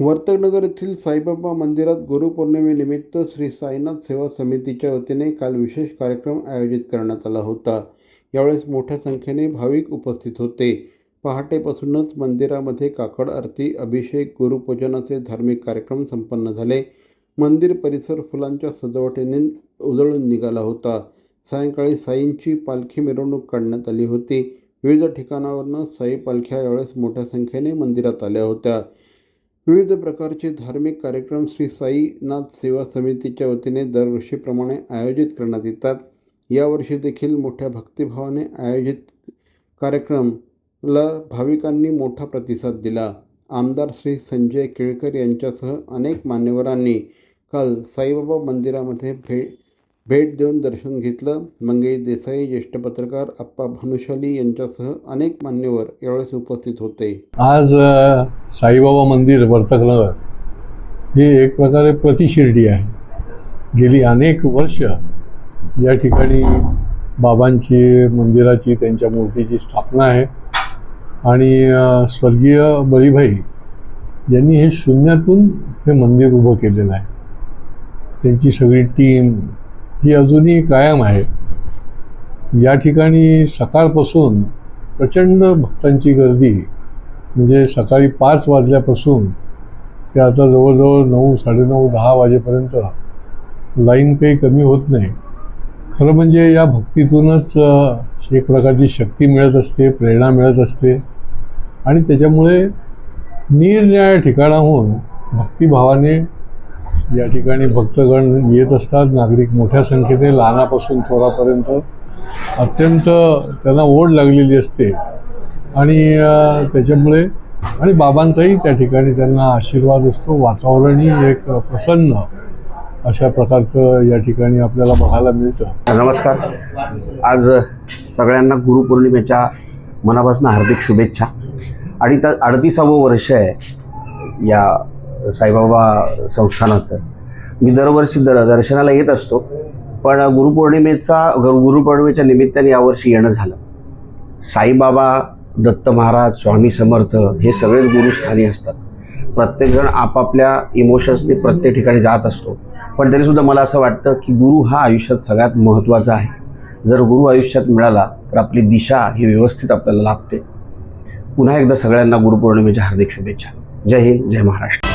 वर्तकनगर येथील साईबाबा मंदिरात गुरुपौर्णिमेनिमित्त श्री साईनाथ सेवा समितीच्या वतीने काल विशेष कार्यक्रम आयोजित करण्यात आला होता. यावेळेस मोठ्या संख्येने भाविक उपस्थित होते. पहाटेपासूनच मंदिरामध्ये काकड आरती अभिषेक गुरुपूजनाचे धार्मिक कार्यक्रम संपन्न झाले. मंदिर परिसर फुलांच्या सजावटीने उजळून निघाला होता. सायंकाळी साईंची पालखी मिरवणूक काढण्यात आली होती. विविध ठिकाणावरनं साई पालख्या यावेळेस मोठ्या संख्येने मंदिरात आल्या होत्या. विविध प्रकारचे धार्मिक कार्यक्रम श्री साईनाथ सेवा समितीच्या वतीने दरवर्षीप्रमाणे आयोजित करण्यात येतात. यावर्षी देखील मोठ्या भक्तिभावाने आयोजित कार्यक्रमला भाविकांनी मोठा प्रतिसाद दिला. आमदार श्री संजय केळकर यांच्यासह अनेक मान्यवरांनी काल साईबाबा मंदिरामध्ये भे भेट देऊन दर्शन घेतलं. मंगेश देसाई ज्येष्ठ पत्रकार आप्पा भानुशाली यांच्यासह अनेक मान्यवर यावेळेस उपस्थित होते. आज साईबाबा मंदिर वर्तकनगर ही एक प्रकारे प्रतिशिर्डी आहे. गेली अनेक वर्ष या ठिकाणी बाबांची मंदिराची त्यांच्या मूर्तीची स्थापना आहे. आणि स्वर्गीय बळीभाई यांनी हे शून्यातून हे मंदिर उभं केलेलं आहे. त्यांची सगळी टीम ही अजूनही कायम आहे. या ठिकाणी सकाळपासून प्रचंड भक्तांची गर्दी म्हणजे सकाळी पाच वाजल्यापासून ते आता जवळजवळ नऊ साडेनऊ दहा वाजेपर्यंत लाईन काही कमी होत नाही. खरं म्हणजे या भक्तीतूनच एक प्रकारची शक्ती मिळत असते प्रेरणा मिळत असते. आणि त्याच्यामुळे निरनिराळ्या ठिकाणाहून भक्तिभावाने या ठिकाणी भक्तगण येत असतात नागरिक मोठ्या संख्येने लहानापासून थोरापर्यंत. अत्यंत त्यांना ओढ लागलेली असते. आणि त्याच्यामुळे आणि बाबांचाही त्या ठिकाणी त्यांना आशीर्वाद असतो. वातावरणही एक प्रसन्न अशा प्रकारचं या ठिकाणी आपल्याला बघायला मिळतं. नमस्कार. आज सगळ्यांना गुरुपौर्णिमेच्या मनापासून हार्दिक शुभेच्छा. आणि त्या अडतीसावं वर्ष आहे या साईबाबा संस्थानाचं. मी दरवर्षी दर दर्शनाला येत असतो पण गुरुपौर्णिमेचा गुरुपौर्णिमेच्या निमित्ताने यावर्षी येणं झालं. साईबाबा दत्त महाराज स्वामी समर्थ हे सगळेच गुरुस्थानी असतात. प्रत्येकजण आपापल्या इमोशन्सनी प्रत्येक ठिकाणी जात असतो. पण तरीसुद्धा मला असं वाटतं की गुरु हा आयुष्यात सगळ्यात महत्त्वाचा आहे. जर गुरु आयुष्यात मिळाला तर आपली दिशा ही व्यवस्थित आपल्याला लाभते. पुन्हा एकदा सगळ्यांना गुरुपौर्णिमेच्या हार्दिक शुभेच्छा. जय हिंद जय महाराष्ट्र.